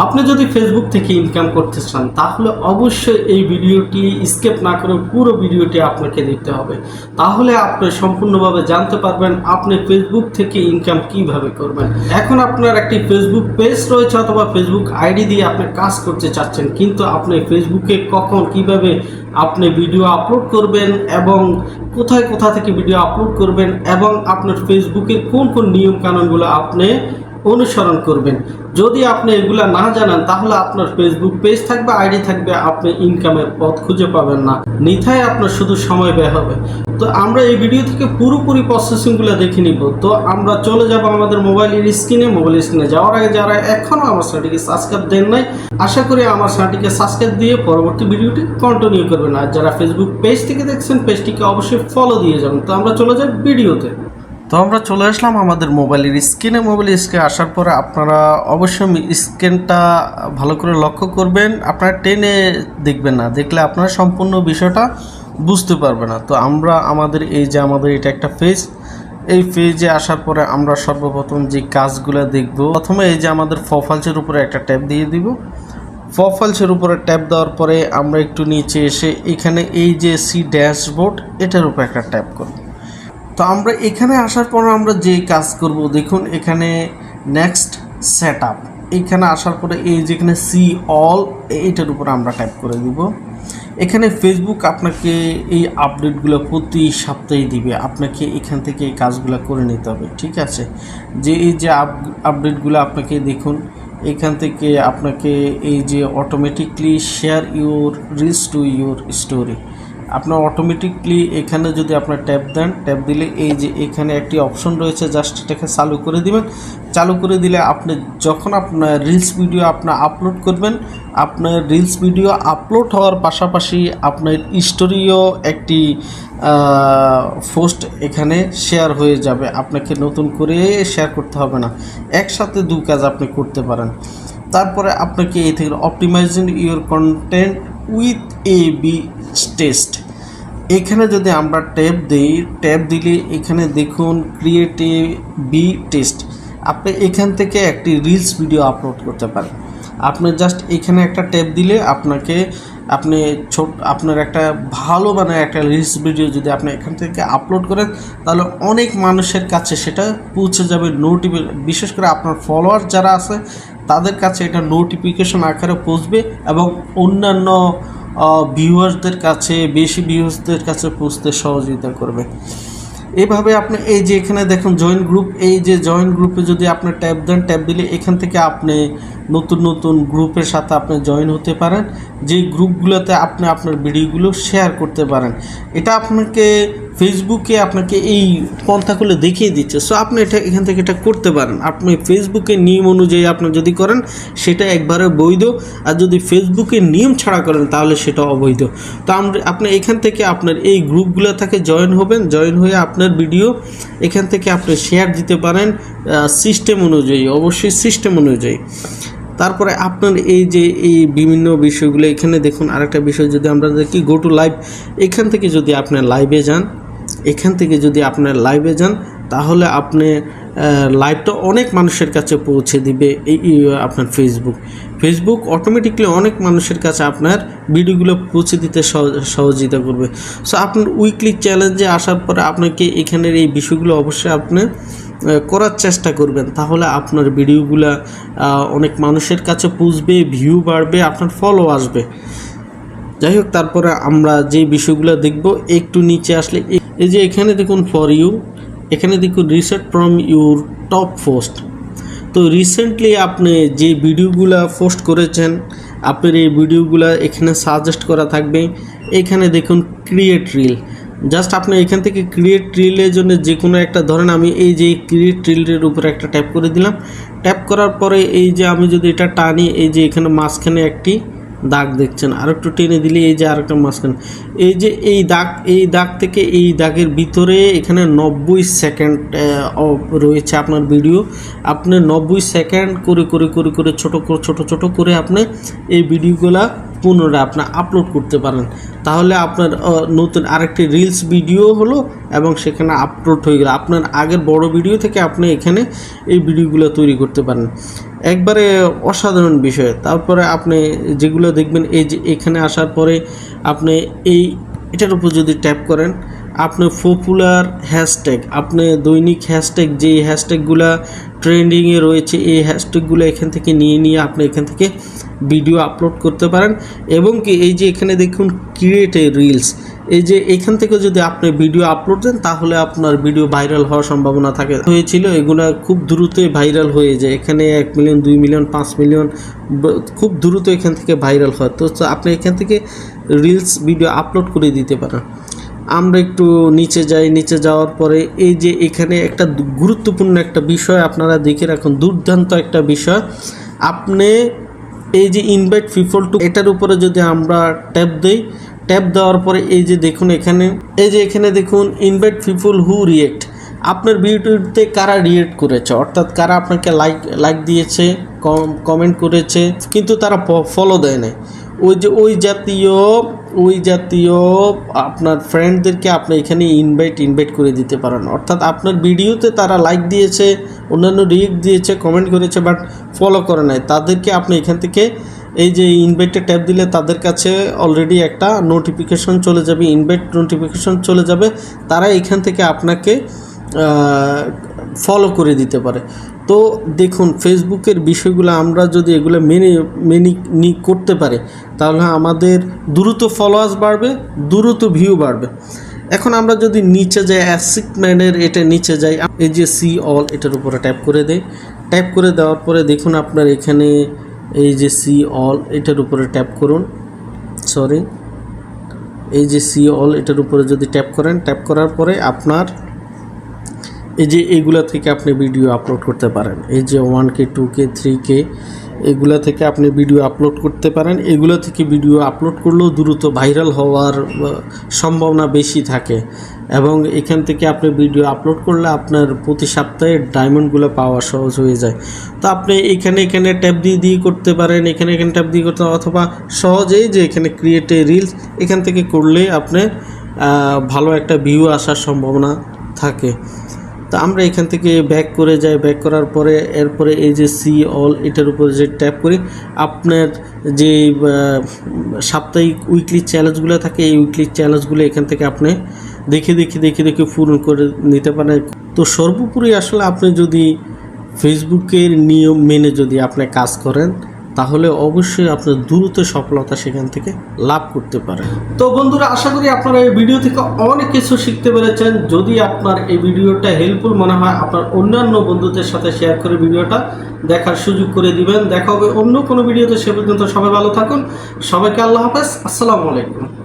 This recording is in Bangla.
আপনি যদি ফেসবুক থেকে ইনকাম করতে চান, তাহলে অবশ্যই এই ভিডিওটি স্কেপ না করে পুরো ভিডিওটি আপনাকে দেখতে হবে। তাহলে আপনি সম্পূর্ণভাবে জানতে পারবেন আপনি ফেসবুক থেকে ইনকাম কীভাবে করবেন। এখন আপনার একটি ফেসবুক পেজ রয়েছে অথবা ফেসবুক আইডি দিয়ে আপনি কাজ করতে চাচ্ছেন, কিন্তু আপনি ফেসবুকে কখন কীভাবে আপনি ভিডিও আপলোড করবেন এবং কোথায় কোথা থেকে ভিডিও আপলোড করবেন এবং আপনার ফেসবুকের কোন কোন নিয়ম কানুনগুলো আপনি অনুসরণ করবেন। যদি আপনি এগুলা না জানেন, তাহলে আপনার ফেসবুক পেজ থাকবে আইডি থাকবে, আপনি ইনকামের পথ খুঁজে পাবেন না। নিথায় আপনার শুধু সময় ব্যয় হবে। তো আমরা এই ভিডিও থেকে পুরোপুরি প্রসেসিংগুলো দেখে নিব। তো আমরা চলে যাব আমাদের মোবাইলের স্ক্রিনে মোবাইল স্ক্রিনে যাওয়ার আগে যারা এখনও আমার চ্যানেলটিকে সাবস্ক্রাইব দেন নাই, আশা করি আমার চ্যানেলটিকে সাবস্ক্রাইব দিয়ে পরবর্তী ভিডিওটি কন্টিনিউ করবেন। আর যারা ফেসবুক পেজ থেকে দেখছেন পেজটিকে অবশ্যই ফলো দিয়ে যাবেন। তো আমরা চলে যাই ভিডিওতে তো আমরা চলে আসলাম আমাদের মোবাইলের স্ক্রিনে। মোবাইলের স্ক্রিনে আসার পরে আপনারা অবশ্যই স্ক্রিনটা ভালো করে লক্ষ্য করবেন। আপনারা টেনে দেখবেন না, দেখলে আপনারা সম্পূর্ণ বিষয়টা বুঝতে পারবে না। তো আমরা, আমাদের এই যে আমাদের এটা একটা ফেজ, এই পেজে আসার পরে আমরা সর্বপ্রথম যে কাজগুলো দেখব, প্রথমে এই যে আমাদের ফফালসের উপরে একটা ট্যাব দিয়ে দিব। ফফালসের উপরে ট্যাপ দেওয়ার পরে আমরা একটু নিচে এসে এখানে এই যে সি ড্যাশবোর্ড, এটার উপরে একটা ট্যাপ করব। তো আমরা এখানে আসার পর আমরা যে কাজ করব, দেখুন এখানে নেক্সট সেট আপ এখানে আসার পরে এই যেখানে সি অল এইটার উপরে আমরা টাইপ করে দিব। এখানে ফেসবুক আপনাকে এই আপডেটগুলো প্রতি সপ্তাহে দিবে। আপনাকে এখান থেকে এই কাজগুলো করে নিতে হবে, ঠিক আছে? যে এই যে আপ আপডেটগুলো আপনাকে, দেখুন, এখান থেকে আপনাকে এই যে automatically share your reach to your story আপনার অটোমেটিকলি এখানে যদি আপনার ট্যাপ দেন ট্যাপ দিলে এই যে এখানে একটি অপশন রয়েছে জাস্ট এটাকে চালু করে দিবেন। চালু করে দিলে আপনি যখন আপনার রিলস ভিডিও আপনার আপলোড করবেন, আপনার রিলস ভিডিও আপলোড হওয়ার পাশাপাশি আপনার স্টোরিও একটি পোস্ট এখানে শেয়ার হয়ে যাবে। আপনাকে নতুন করে শেয়ার করতে হবে না। একসাথে দু কাজ আপনি করতে পারেন। তারপরে আপনাকে এই থেকে optimising your content with A B test এখানে যদি আমরা ট্যাব দিই, ট্যাব দিলে এখানে দেখুন ক্রিয়েট এ বি টেস্ট আপনি এখান থেকে একটি রিলস ভিডিও আপলোড করতে পারেন। আপনি জাস্ট এখানে একটা ট্যাব দিলে আপনাকে আপনি ছোট, আপনার একটা ভালো মানে একটা রিলস ভিডিও যদি আপনি এখান থেকে আপলোড করেন, তাহলে অনেক মানুষের কাছে সেটা পৌঁছে যাবে নোটিফি বিশেষ করে আপনার ফলোয়ার যারা আছে, তাদের কাছে এটা নোটিফিকেশন আকারে পৌঁছবে এবং অন্যান্য ভিউয়ার্সদের কাছে, বেশি ভিউয়ার্সদের কাছে পৌঁছতে সহযোগিতা করবে। এভাবে আপনি এই যে এখানে দেখুন জয়েন্ট গ্রুপ এই যে জয়েন্ট গ্রুপে যদি আপনি ট্যাব দেন ট্যাব দিলে এখান থেকে আপনি নতুন নতুন গ্রুপের সাথে আপনি জয়েন হতে পারেন। যে গ্রুপগুলোতে আপনি আপনার ভিডিওগুলো শেয়ার করতে পারেন। এটা আপনাকে ফেসবুকে আপনাকে এই পন্থাগুলো দেখিয়ে দিচ্ছে। সো আপনি এটা এখান থেকে এটা করতে পারেন। আপনি ফেসবুকের নিয়ম অনুযায়ী আপনি যদি করেন, সেটা একবারে বৈধ। আর যদি ফেসবুকের নিয়ম ছাড়া করেন, তাহলে সেটা অবৈধ। তো আমরা, আপনি এখান থেকে আপনার এই গ্রুপগুলো থেকে জয়েন হবেন। জয়েন হয়ে আপনার ভিডিও এখান থেকে আপনি শেয়ার দিতে পারেন সিস্টেম অনুযায়ী। অবশ্যই সিস্টেম অনুযায়ী। তারপরে আপনার এই যে এই বিভিন্ন বিষয়গুলো, এখানে দেখুন আরেকটা বিষয়, যদি আমরা দেখি গো টু লাইভ এখান থেকে যদি আপনি লাইভে যান, এখান থেকে যদি আপনি লাইভে যান, তাহলে আপনি লাইভটা অনেক মানুষের কাছে পৌঁছে দিবে এই আপনার ফেসবুক ফেসবুক অটোমেটিকলি অনেক মানুষের কাছে আপনার ভিডিওগুলো পৌঁছে দিতে সহ- সহযোগিতা করবে। সো আপনার উইকলি চ্যালেঞ্জে আসার পরে আপনাকে এখানের এই বিষয়গুলো অবশ্যই আপনি করার চেষ্টা করবেন। তাহলে আপনার ভিডিওগুলো অনেক মানুষের কাছে পৌঁছবে ভিউ বাড়বে, আপনার ফলো আসবে। যাই হোক, তারপরে আমরা যে বিষয়গুলো দেখব, একটু নিচে আসলে এই যে এখানে দেখুন ফর ইউ এখানে দেখুন reset from your top post তো রিসেন্টলি আপনি যে ভিডিওগুলো পোস্ট করেছেন, আপনার এই ভিডিওগুলো এখানে সাজেস্ট করা থাকবে। এখানে দেখুন ক্রিয়েট রিল জাস্ট আপনি এখান থেকে ক্রিয়েট রিলের জন্য যে কোনো একটা, ধরেন আমি এই যে ক্রিয়েট রিলের উপরে একটা ট্যাপ করে দিলাম। ট্যাপ করার পরে এই যে আমি যদি এটা টানি, এই যে এখানে মাঝখানে একটি দাগ দেখছেন। আর একটু টেনে দিলে এই যে আরেকটা মাঝখানে। এই যে এই দাগ এই দাগ থেকে এই দাগের ভিতরে এখানে নব্বই সেকেন্ড রয়েছে আপনার ভিডিও। আপনি নব্বই সেকেন্ড করে করে করে করে, ছোটো করে ছোটো ছোটো করে আপনি এই ভিডিওগুলা পুনরায় আপনি আপলোড করতে পারেন। তাহলে আপনার নতুন আরেকটি রিলস ভিডিও হলো এবং সেখানে আপলোড হয়ে গেল। আপনার আগের বড় ভিডিও থেকে আপনি এখানে এই ভিডিওগুলো তৈরি করতে পারেন। একবারে অসাধারণ বিষয়। তারপরে আপনি যেগুলো দেখবেন, এই যে এখানে আসার পরে আপনি এই, এটার উপর যদি ট্যাপ করেন, আপনি পপুলার হ্যাশট্যাগ আপনি দৈনিক হ্যাশট্যাগ যে হ্যাশট্যাগুলো ট্রেন্ডিংয়ে রয়েছে, এই হ্যাশট্যাগুলো এখান থেকে নিয়ে নিয়ে আপনি এখান থেকে ভিডিও আপলোড করতে পারেন। এবং কি, এই যে এখানে দেখুন ক্রিয়েট এ রিলস এই যে এখান থেকে যদি আপনি ভিডিও আপলোড দেন, তাহলে আপনার ভিডিও ভাইরাল হওয়ার সম্ভাবনা থাকে। হয়েছিল, এগুলো খুব দ্রুতই ভাইরাল হয়ে যায়। এখানে এক মিলিয়ন দুই মিলিয়ন পাঁচ মিলিয়ন খুব দ্রুত এখান থেকে ভাইরাল হয়। তো আপনি এখান থেকে রিলস ভিডিও আপলোড করে দিতে পারেন। আমরা একটু নিচে যাই। নিচে যাওয়ার পরে এই যে এখানে একটা গুরুত্বপূর্ণ একটা বিষয় আপনারা দেখে রাখুন। দুর্দান্ত একটা বিষয়। আপনি এই যে ইনভাইট পিপল টু এটার উপরে যদি আমরা ট্যাপ দেই ট্যাপ দেওয়ার পরে এই যে দেখুন এখানে, এই যে এখানে দেখুন ইনভাইট পিপল হু রিয়েক্ট আপনার ভিডিওতে কারা রিয়েক্ট করেছে? অর্থাৎ কারা আপনাকে লাইক লাইক দিয়েছে কমেন্ট করেছে, কিন্তু তারা ফলো দেয় নাই। ওই যে, ওই জাতীয় ওই জাতীয় আপনার ফ্রেন্ডদেরকে আপনি এখানে ইনভাইট ইনভাইট করে দিতে পারেন। অর্থাৎ আপনার ভিডিওতে তারা লাইক দিয়েছে, অন্যান্য রিয়েক্ট দিয়েছে কমেন্ট করেছে বাট ফলো করে নাই। তাদেরকে আপনি এখান থেকে এই যে ইনভাইটে ট্যাপ দিলে তাদের কাছে অলরেডি একটা নোটিফিকেশন চলে যাবে ইনভাইট নোটিফিকেশন চলে যাবে। তারা এখান থেকে আপনাকে ফলো করে দিতে পারে। তো দেখুন ফেসবুকের বিষয়গুলো আমরা যদি এগুলো মেনে মেনে নি, করতে পারি, তাহলে আমাদের দ্রুত ফলোয়ার্স বাড়বে, দ্রুত ভিউ বাড়বে। এখন আমরা যদি নিচে যাই অ্যাসিকম্যানের এটা নিচে যাই, এই যে সি অল এটার উপরে ট্যাপ করে দেই। ট্যাপ করে দেওয়ার পরে দেখুন আপনার এখানে এই যে সি অল এটার উপরে ট্যাপ করুন সরি এই যে সি অল এটার উপরে যদি ট্যাপ করেন ট্যাপ করার পরে আপনার এই যে এইগুলা থেকে আপনি ভিডিও আপলোড করতে পারেন। এই যে one K two K three K এগুলা থেকে আপনি ভিডিও আপলোড করতে পারেন। এগুলো থেকে ভিডিও আপলোড করলেও দ্রুত ভাইরাল হওয়ার সম্ভাবনা বেশি থাকে। এবং এখান থেকে আপনি ভিডিও আপলোড করলে আপনার প্রতি সপ্তাহে ডায়মন্ডগুলো পাওয়া সহজ হয়ে যায়। তো আপনি এখানে এখানে ট্যাপ দিয়ে দিয়ে করতে পারেন, এখানে এখানে ট্যাপ দিয়ে করতে অথবা সহজেই যে এখানে ক্রিয়েট এ রিলস এখান থেকে করলে আপনি ভালো একটা ভিউ আসার সম্ভাবনা থাকে। তো আমরা এখান থেকে ব্যাক করে যাই ব্যাক করার পরে এরপরে এই যে সি অল এটার উপরে যে ট্যাপ করি, আপনার যে সাপ্তাহিক উইকলি চ্যালেঞ্জগুলো থাকে, এই উইকলি চ্যালেঞ্জগুলো এখান থেকে আপনি দেখে দেখে দেখে দেখে পূরণ করে নিতে পারেন। তো সর্বোপরি আসলে আপনি যদি ফেসবুকের নিয়ম মেনে যদি আপনি কাজ করেন তাহলে অবশ্যই আপনার দ্রুত সফলতা সেখান থেকে লাভ করতে পারে তো বন্ধুরা, আশা করি আপনারা এই ভিডিও থেকে অনেক কিছু শিখতে পেরেছেন। যদি আপনার এই ভিডিওটা হেল্পফুল মনে হয়, আপনার অন্যান্য বন্ধুদের সাথে শেয়ার করে ভিডিওটা দেখার সুযোগ করে দিবেন। দেখা হবে অন্য কোনো ভিডিওতে। সে পর্যন্ত সবাই ভালো থাকুন। সবাইকে আল্লাহ হাফেজ। আসসালামু আলাইকুম।